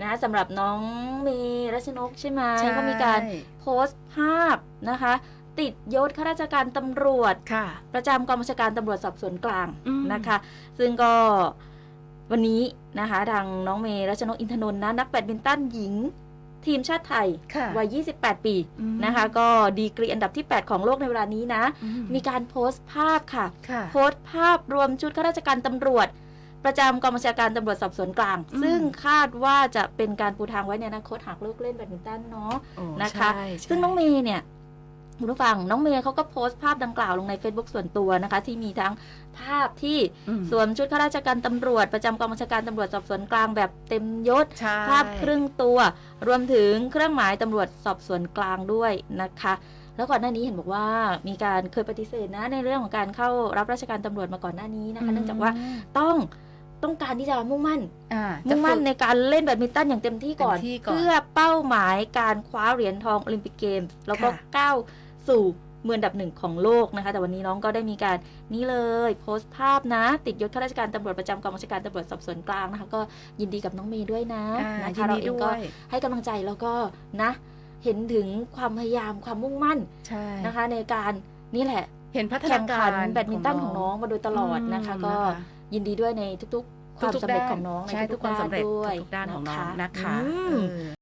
นะคะสำหรับน้องเมรัชนกใช่ไหมใช่ก็มีการโพสต์ภาพนะคะ ติดยศข้าราชการตำรวจค่ะประจำกองบัญชาการตำรวจสอบสวนกลางอืมนะคะ ซึ่งก็วันนี้นะคะทางน้องเมรัชนกอินทนนท์นะนักแบดมินตันหญิงทีมชาติไทยค่ะวัย 28 ปีอืมนะคะ ก็ดีกรีอันดับที่ 8 ของโลกในเวลานี้นะอืมีการโพสต์ภาพค่ะค่ะ โพสต์ภาพรวมชุดข้าราชการตำรวจ ประจำกองบัญชาการตำรวจสอบสวนกลางอืมซึ่งคาดว่าจะเป็นการปูทางไว้ในอนาคตหากเลิกเล่นแบดมินตันเนาะโอ้นะคะใช่ใช่ซึ่งน้องเมย์เนี่ยคุณผู้ฟังน้องเมย์เขาก็โพสต์ภาพดังกล่าวลงใน Facebook ส่วนตัวนะคะ ที่มีทั้งภาพที่อืมสวมชุดข้าราชการตำรวจ ประจำกองบัญชาการตำรวจสอบสวนกลางแบบเต็มยศใช่ภาพครึ่งตัว รวมถึงเครื่องหมายตำรวจสอบสวนกลางด้วยนะคะ แล้วก่อนหน้านี้เห็นบอกว่ามีการเคยปฏิเสธนะในเรื่องของการเข้ารับราชการตำรวจมาก่อนหน้านี้นะคะ เนื่องจากว่าต้อง ต้องการที่จะมุ่งมั่นอ่าจะมุ่งมั่นฝึกในการเล่นแบดมินตันอย่างเต็มที่ก่อนเต็มที่ก่อน เพื่อเป้าหมายการคว้าเหรียญทองโอลิมปิกเกมส์แล้วก็ค่ะก้าวสู่มืออันดับหนึ่งของโลกนะคะ แต่วันนี้น้องก็ได้มีการนี่เลย โพสต์ภาพนะ ติดยศข้าราชการตำรวจประจำกองบัญชาการตำรวจสอบสวนกลางนะคะ ก็ยินดีกับน้องเมย์ด้วยนะอ่านะยิคะนเราดีเองด้ก็วยให้กำลังใจแล้วก็นะ เห็นถึงความพยายามความมุ่งมั่นใช่นะคะ ในการนี่แหละ เห็นพัฒแข่นางกาขัรนแบดมินตันของน้องมาโดยตลอดนะคะอืมก็นะคะ ยินดีด้วยในทุกๆ ความทุกๆสำเร็จด้านของน้องใช่ในทุทุกกความๆด้านสำเร็จด้วย ทุกๆด้านของน้องนะคะอืม เออ